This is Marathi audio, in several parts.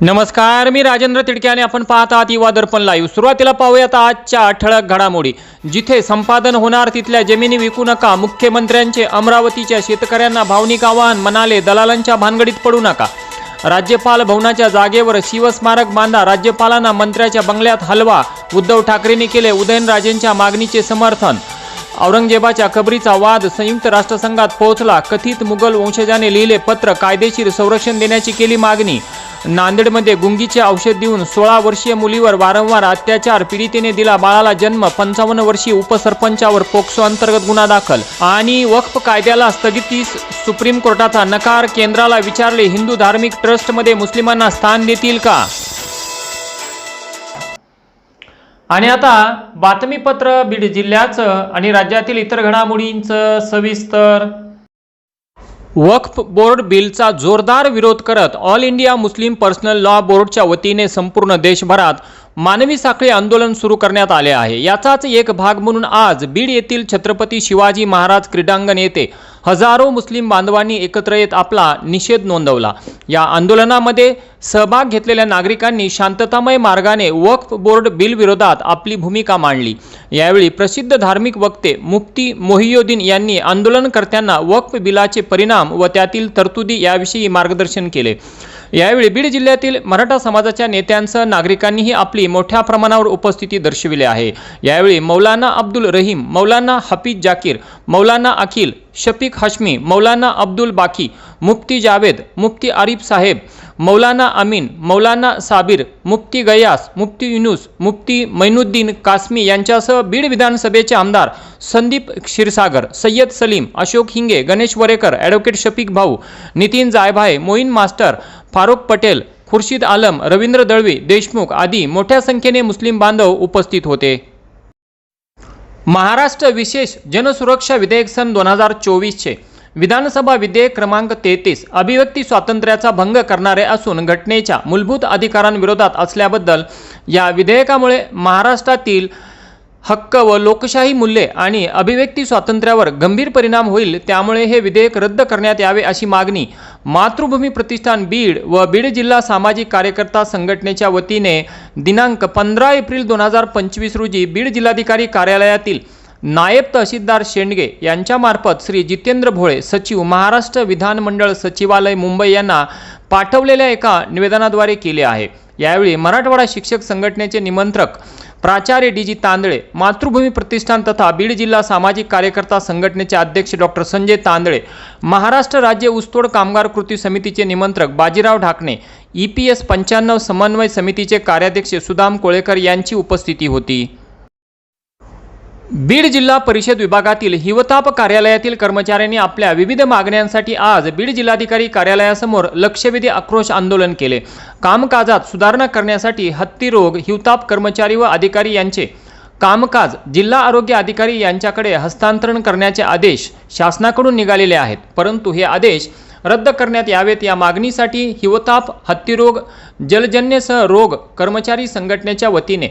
नमस्कार मी राजेंद्र तिडके आणि आपण पाहत आहात युवा दर्पण लाईव्ह सुरुवातीला पाहूयात आजच्या ठळक घडामोडी. जिथे संपादन होणार तिथल्या जमिनी विकू नका मुख्यमंत्र्यांचे अमरावतीच्या शेतकऱ्यांना भावनिक आवाहन म्हणाले दलालांच्या भानगडीत पडू नका. राज्यपाल भवनाच्या जागेवर शिवस्मारक बांधा राज्यपालांना मंत्र्याच्या बंगल्यात हलवा. उद्धव ठाकरेंनी केले उदयनराजेंच्या मागणीचे समर्थन. औरंगजेबाच्या कबरीचा वाद संयुक्त राष्ट्रसंघात पोहोचला. कथित मुघल वंशजाने लिहिले पत्र कायदेशीर संरक्षण देण्याची केली मागणी. नांदेडमध्ये गुंगीचे औषध देऊन सोळा वर्षीय मुलीवर वारंवार अत्याचार पीडितेने दिला बाळाला जन्म पंचावन्न वर्षीय उपसरपंचावर पोक्सो अंतर्गत गुन्हा दाखल. आणि वक्फ कायद्याला स्थगितीस सुप्रीम कोर्टाचा नकार केंद्राला विचारले हिंदू धार्मिक ट्रस्टमध्ये मुस्लिमांना स्थान देतील का? आणि आता बातमीपत्र बीड जिल्ह्याचं आणि राज्यातील इतर घडामोडींचं सविस्तर वक्फ बोर्ड बिलचा जोरदार विरोध करत all India Muslim personal law बोर्डच्या वतीने संपूर्ण देशभरात मानवी साखळी आंदोलन सुरू करण्यात आले आहे. याचाच एक भाग म्हणून आज बीड येथील छत्रपती शिवाजी महाराज क्रीडांगण येथे हजारो मुस्लिम बांधवांनी एकत्र येत आपला निषेध नोंदवला. या आंदोलनामध्ये सहभाग घेतलेल्या नागरिकांनी शांततामय मार्गाने वक्फ बोर्ड बिल विरोधात आपली भूमिका मांडली. यावेळी प्रसिद्ध धार्मिक वक्ते मुफ्ती मोहियोद्दीन यांनी आंदोलनकर्त्यांना वक्फ बिलाचे परिणाम व त्यातील तरतुदी याविषयी मार्गदर्शन केले. यावेळी बीड जिल्ह्यातील मराठा समाजाच्या नेत्यांसह नागरिकांनीही आपली मोठ्या प्रमाणावर उपस्थिती दर्शविली आहे. यावेळी मौलाना अब्दुल रहीम मौलाना हफीज जाकीर मौलाना अखिल शफीक हश्मी मौलाना अब्दुल बाकी मुफ्ती जावेद मुफ्ती आरिफ साहेब मौलाना अमीन मौलाना साबिर मुफ्ती गयास मुफ्ती युनुस मुफ्ती मैनुद्दीन कासमी यांच्यासह बीड विधानसभेचे आमदार संदीप क्षीरसागर सय्यद सलीम अशोक हिंगे गणेश वरेकर ॲडव्होकेट शफीक भाऊ नितीन जायभाय मोईन मास्टर फारुख पटेल खुर्शीद आलम रवींद्र दळवी देशमुख आदी मोठ्या संख्येने मुस्लिम बांधव उपस्थित होते. महाराष्ट्र विशेष जनसुरक्षा विधेयक सन दोन हजार चोवीसचे विधानसभा विधेयक क्रमांक तेहतीस अभिव्यक्ती स्वातंत्र्याचा भंग करणारे असून घटनेच्या मूलभूत अधिकारांविरोधात असल्याबद्दल या विधेयकामुळे महाराष्ट्रातील हक्क व लोकशाही मूल्ये आणि अभिव्यक्ती स्वातंत्र्यावर गंभीर परिणाम होईल त्यामुळे हे विधेयक रद्द करण्यात यावे अशी मागणी मातृभूमी प्रतिष्ठान बीड व बीड जिल्हा सामाजिक कार्यकर्ता संघटनेच्या वतीने दिनांक पंधरा एप्रिल दोन हजार पंचवीस रोजी बीड जिल्हाधिकारी कार्यालयातील नायब तहसीलदार शेंडगे यांच्यामार्फत श्री जितेंद्र भोळे सचिव महाराष्ट्र विधानमंडळ सचिवालय मुंबई यांना पाठवलेल्या एका निवेदनाद्वारे केले आहे. यावेळी मराठवाडा शिक्षक संघटनेचे निमंत्रक प्राचार्य डी जी तांदळे मातृभूमी प्रतिष्ठान तथा बीड जिल्हा सामाजिक कार्यकर्ता संघटनेचे अध्यक्ष डॉक्टर संजय तांदळे महाराष्ट्र राज्य ऊसतोड कामगार कृती समितीचे निमंत्रक Bajirao Dhakane E P S पंच्याण्णव समन्वय समितीचे कार्याध्यक्ष सुदाम कोळेकर यांची उपस्थिती होती. बीड जिल्हा परिषद विभागातील हिवताप कार्यालयातील कर्मचाऱ्यांनी आपल्या विविध मागण्यांसाठी आज बीड जिल्हाधिकारी कार्यालयासमोर लक्षवेधी आक्रोश आंदोलन केले. कामकाजात सुधारणा करण्यासाठी हत्तीरोग हिवताप कर्मचारी व अधिकारी यांचे कामकाज जिल्हा आरोग्य अधिकारी यांच्याकडे हस्तांतरण करण्याचे आदेश शासनाकडून निघालेले आहेत. परंतु हे आदेश रद्द करण्यात यावेत या मागणीसाठी हिवताप हत्तीरोग जलजन्यसह रोग कर्मचारी संघटनेच्या वतीने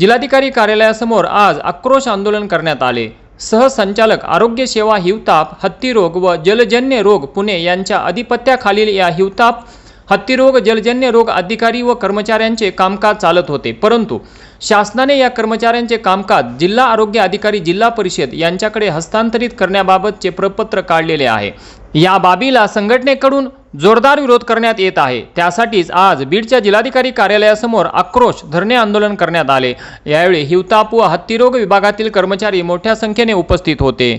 जिल्हाधिकारी कार्यालयासमोर आज आक्रोश आंदोलन करण्यात आले. सहसंचालक आरोग्य सेवा हिवताप हत्तीरोग व जलजन्य रोग पुणे यांच्या अधिपत्याखालील या हिवताप हत्तीरोग जलजन्य रोग अधिकारी व कर्मचाऱ्यांचे कामकाज चालत होते. परंतु शासनाने या कर्मचाऱ्यांचे कामकाज जिल्हा आरोग्य अधिकारी जिल्हा परिषद यांच्याकडे हस्तांतरित करण्याबाबतचे प्रपत्र काढलेले आहे. या बाबीला संघटनेकडून जोरदार विरोध करण्यात येत आहे. त्यासाठीच आज बीडच्या जिल्हाधिकारी कार्यालयासमोर आक्रोश धरणे आंदोलन करण्यात आले. यावेळी हिवताप व हत्तीरोग विभागातील कर्मचारी मोठ्या संख्येने उपस्थित होते.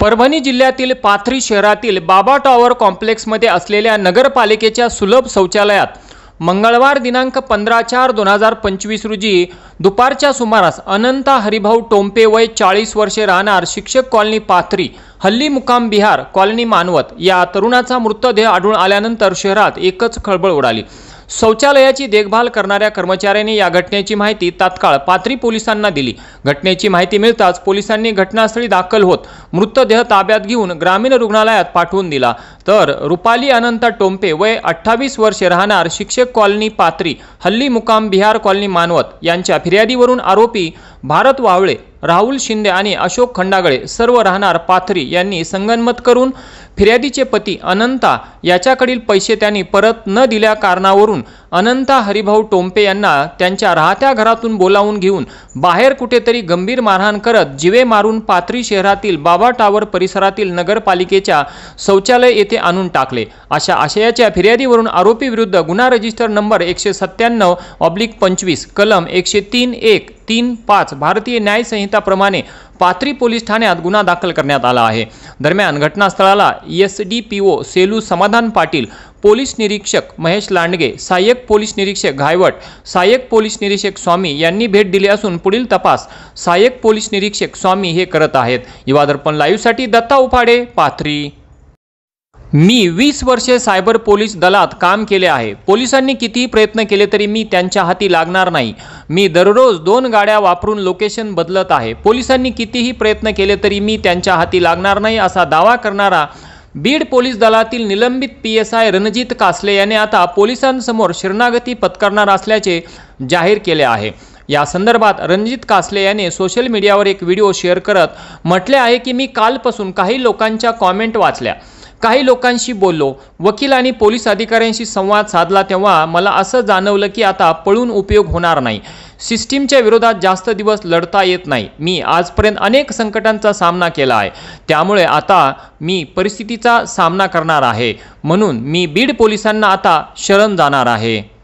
परभणी जिल्ह्यातील पाथरी शहरातील बाबा टॉवर कॉम्प्लेक्समध्ये असलेल्या नगरपालिकेच्या सुलभ शौचालयात मंगळवार दिनांक पंधरा चार दोन हजार पंचवीस रोजी दुपारच्या सुमारास अनंता हरिभाऊ टोंपे वय चाळीस वर्षे राहणार शिक्षक कॉलनी पाथरी हल्ली मुकाम बिहार कॉलनी मानवत या तरुणाचा मृतदेह आढळून आल्यानंतर शहरात एकच खळबळ उडाली. शौचालयाची देखभाल करणाऱ्या कर्मचाऱ्यांनी या घटनेची माहिती तात्काळ पाथरी पोलिसांना दिली. घटनेची माहिती मिळताच पोलिसांनी घटनास्थळी दाखल होत मृतदेह ताब्यात घेऊन ग्रामीण रुग्णालयात पाठवून दिला. तर रुपाली अनंत टोंपे वय अठ्ठावीस वर्षे राहणार शिक्षक कॉलनी पाथरी हल्ली मुकाम बिहार कॉलनी मानवत यांच्या फिर्यादीवरून आरोपी भारत वावळे राहुल शिंदे आणि अशोक खंडागळे सर्व राहणार पाथरी यांनी संगनमत करून फिर्यादीचे पती अनंता याच्याकडील पैसे त्यांनी परत न दिल्या कारणावरून अनंता हरिभाऊ टोंपे यांना त्यांच्या राहत्या घरातून बोलावून घेऊन बाहेर कुठेतरी गंभीर मारहाण करत जिवे मारून पाथरी शहरातील बाबा टावर परिसरातील नगरपालिकेच्या शौचालय येथे आणून टाकले. अशा आशयाच्या फिर्यादीवरून आरोपी विरुद्ध गुन्हा रजिस्टर नंबर एकशे सत्त्याण्णव ऑब्लिक पंचवीस कलम एकशे तीन एक तीन पाच भारतीय न्यायसंहिताप्रमाणे पाथरी पोलीस ठाण्यात गुन्हा दाखल करण्यात आला आहे. दरम्यान घटनास्थळाला S D P O Selu Samadhan Patil police निरीक्षक महेश लांडगे सहाय्यक पोलीस निरीक्षक घायवट सहाय्यक पोलीस निरीक्षक स्वामी यांनी भेट दिली असून पुढील तपास सहाय्यक पोलीस निरीक्षक स्वामी हे करत आहेत. युवा दर्पण लाईव्हसाठी दत्ता उफाडे पाथरी. मी वीस वर्षे सायबर पोलीस दलात काम केले आहे. पोलिसांनी कितीही प्रयत्न केले तरी मी त्यांच्या हाती लागणार नाही. मी दररोज दोन गाड्या वापरून लोकेशन बदलत आहे. पोलिसांनी कितीही प्रयत्न केले तरी मी त्यांच्या हाती लागणार नाही असा दावा करणारा बीड पोलीस दलातील निलंबित P S I Ranjit Kasle याने आता पोलिसांसमोर शरणागती पत्करणार असल्याचे जाहीर केले आहे. या संदर्भात रणजित कासले याने सोशल मीडियावर एक व्हिडिओ शेअर करत म्हटले आहे की मी कालपासून काही लोकांच्या कॉमेंट वाचल्या. काही लोकांशी बोललो. वकील आणि पोलीस अधिकाऱ्यांशी संवाद साधला तेव्हा मला असं जाणवलं की आता पळून उपयोग होणार नाही. सिस्टीमच्या विरोधात जास्त दिवस लढता येत नाही. मी आजपर्यंत अनेक संकटांचा सामना केला आहे. त्यामुळे आता मी परिस्थितीचा सामना करणार आहे. म्हणून मी बीड पोलिसांना आता शरण जाणार आहे.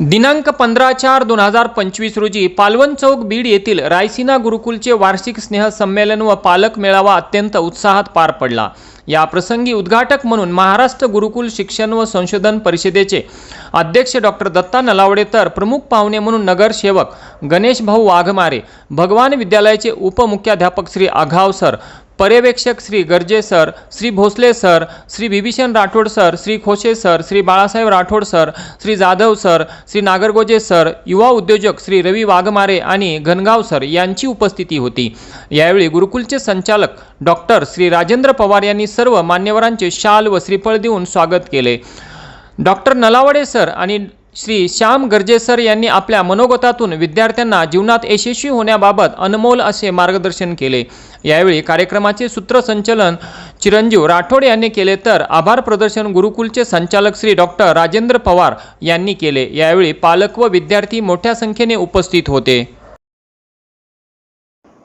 दिनांक पंधरा चार दोन हजार पंचवीस रोजी पालवन चौक बीड येथील रायसिना गुरुकुलचे वार्षिक स्नेहसंमेलन व पालक मेळावा अत्यंत उत्साहात पार पडला. या प्रसंगी उद्घाटक म्हणून महाराष्ट्र गुरुकुल शिक्षण व संशोधन परिषदेचे अध्यक्ष डॉक्टर दत्ता नलावडे तर प्रमुख पाहुणे म्हणून नगरसेवक गणेश भाऊ वाघमारे भगवान विद्यालयाचे उपमुख्याध्यापक श्री आघाव सर पर्यवेक्षक Shri Garje sir Shri Bhosale sir Shri Bibhishan Rathod sir Shri Khoshe sir Shri Balasaheb Rathod sir Shri Jadhav sir Shri Nagargoje sir युवा उद्योजक श्री रवी वाघमारे आणि घनगाव सर यांची उपस्थिती होती. यावेळी गुरुकुलचे संचालक डॉक्टर श्री राजेंद्र पवार यांनी सर्व मान्यवरांचे शाल व श्रीफळ देऊन स्वागत केले. डॉक्टर नलावडे सर आणि श्री श्याम गर्जेसर यांनी आपल्या मनोगतातून विद्यार्थ्यांना जीवनात यशस्वी होण्याबाबत अनमोल असे मार्गदर्शन केले. यावेळी कार्यक्रमाचे सूत्रसंचलन चिरंजीव राठोड यांनी केले तर आभार प्रदर्शन गुरुकुलचे संचालक श्री डॉक्टर राजेंद्र पवार यांनी केले. यावेळी पालक व विद्यार्थी मोठ्या संख्येने उपस्थित होते.